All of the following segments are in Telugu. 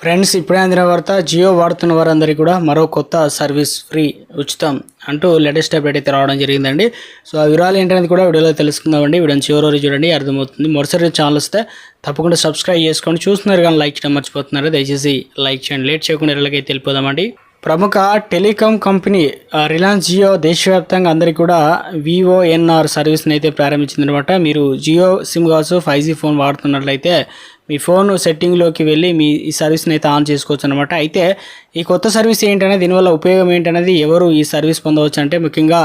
ఫ్రెండ్స్ ఇప్పుడే అందిన వార్త జియో వాడుతున్న వారందరికీ కూడా మరో కొత్త సర్వీస్ ఫ్రీ ఉచితం అంటూ లేటెస్ట్ అప్డేట్ అయితే రావడం జరిగిందండి. సో ఆ వివరాలు ఏంటనేది కూడా వీడియోలో తెలుసుకుందామండి. వీడియోని చివరి వరకు చూడండి అర్థమవుతుంది. మరోసారి ఛానల్ వస్తే తప్పకుండా సబ్స్క్రైబ్ చేసుకోండి. చూస్తున్నారు కానీ లైక్ చేయడం మర్చిపోతున్నారు? దయచేసి లైక్ చేయండి. లేట్ చేయకుండా ఇళ్ళకైతే వెళ్ళిపోదామండి ప్రముఖ టెలికాం కంపెనీ రిలయన్స్ జియో దేశవ్యాప్తంగా అందరికీ కూడా వివోఎన్ఆర్ సర్వీస్ని అయితే ప్రారంభించిందనమాట మీరు జియో సిమ్ కావచ్చు ఫైవ్ జీ ఫోన్ వాడుతున్నట్లయితే మీ ఫోన్ సెట్టింగ్లోకి వెళ్ళి మీ ఈ సర్వీస్ని అయితే ఆన్ చేసుకోవచ్చు అనమాట అయితే ఈ కొత్త సర్వీస్ ఏంటనేది దీనివల్ల ఉపయోగం ఏంటనేది ఎవరు ఈ సర్వీస్ పొందవచ్చు అంటే ముఖ్యంగా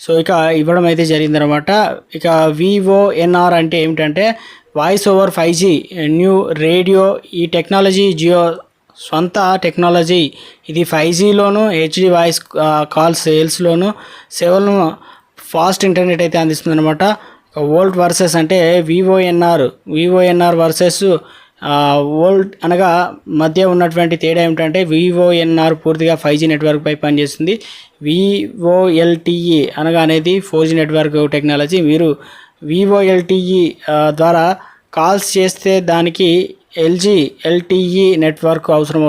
సో ఇక ఇవ్వడం అయితే జరిగిందనమాట ఇక వివోఎన్ఆర్ అంటే ఏమిటంటే voice over five G new radio ఈ టెక్నాలజీ జియో సొంత టెక్నాలజీ. ఇది ఫైవ్ జీలోను హెచ్డి వాయిస్ కాల్ సేల్స్లోను సేవలను ఫాస్ట్ ఇంటర్నెట్ అయితే అందిస్తుంది అనమాట ఓల్డ్ వర్సెస్ అంటే వివోఎన్ఆర్ వివోఎన్ఆర్ వర్సెస్ ఓల్డ్ అనగా మధ్య ఉన్నటువంటి తేడా ఏమిటంటే వివోఎన్ఆర్ పూర్తిగా ఫైవ్ జీ నెట్వర్క్ పై పనిచేస్తుంది. వివోఎల్టీఈ అనగా అనేది ఫోర్ జీ నెట్వర్క్ టెక్నాలజీ మీరు వివోఎల్టీఈ ద్వారా కాల్స్ చేస్తే దానికి ఎల్జీ ఎల్టీఈ నెట్వర్క్ అవసరం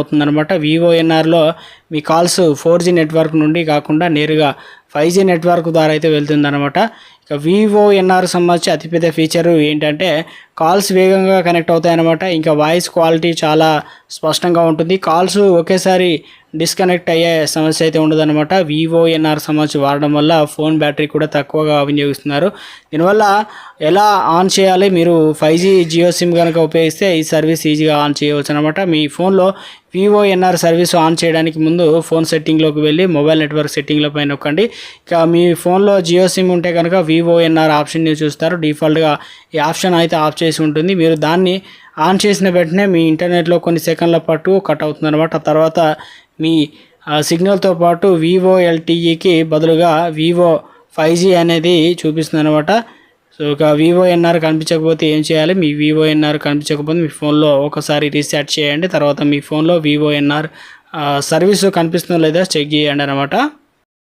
వివోఎన్ఆర్లో మీ కాల్స్ ఫోర్ జీ నెట్వర్క్ నుండి కాకుండా నేరుగా ఫైవ్ జీ నెట్వర్క్ ద్వారా అయితే వెళ్తుందనమాట ఇక వివోఎన్ఆర్ సంబంధించి అతిపెద్ద ఫీచర్ ఏంటంటే కాల్స్ వేగంగా కనెక్ట్ అవుతాయన్నమాట. ఇంకా వాయిస్ క్వాలిటీ చాలా స్పష్టంగా ఉంటుంది. కాల్స్ ఒకేసారి డిస్కనెక్ట్ అయ్యే సమస్య అయితే ఉండదన్నమాట. వివోఎన్ఆర్ సంబంధించి వాడడం వల్ల ఫోన్ బ్యాటరీ కూడా తక్కువగా వినియోగిస్తున్నారు. దీనివల్ల ఎలా ఆన్ చేయాలి? మీరు ఫైవ్ జీ జియో సిమ్ కనుక ఉపయోగిస్తే ఈ సర్వీస్ ఈజీగా ఆన్ చేయవచ్చు అనమాట మీ ఫోన్లో వివో ఎన్ఆర్ సర్వీస్ ఆన్ చేయడానికి ముందు ఫోన్ సెట్టింగ్లోకి వెళ్ళి మొబైల్ నెట్వర్క్ సెట్టింగ్ల పైన నొక్కండి. ఇక మీ ఫోన్లో జియో సిమ్ ఉంటే కనుక వివోఎన్ఆర్ ఆప్షన్ని చూస్తారు. డిఫాల్ట్గా ఈ ఆప్షన్ అయితే ఆఫ్ చేసి ఉంటుంది. మీరు దాన్ని ఆన్ చేసిన వెంటనే మీ ఇంటర్నెట్లో కొన్ని సెకండ్ల పాటు కట్ అవుతుంది అనమాట తర్వాత మీ సిగ్నల్తో పాటు వివో ఎల్టీఈకి బదులుగా వివో ఫైవ్ జీ అనేది చూపిస్తుంది అనమాట సో ఇక వివో ఎన్ఆర్ కనిపించకపోతే ఏం చేయాలి? మీ వివో ఎన్ఆర్ కనిపించకపోతే మీ ఫోన్లో ఒకసారి రీసెట్ చేయండి. తర్వాత మీ ఫోన్లో వివో ఎన్ఆర్ సర్వీస్ కనిపిస్తుందో లేదా చెక్ చేయండి అనమాట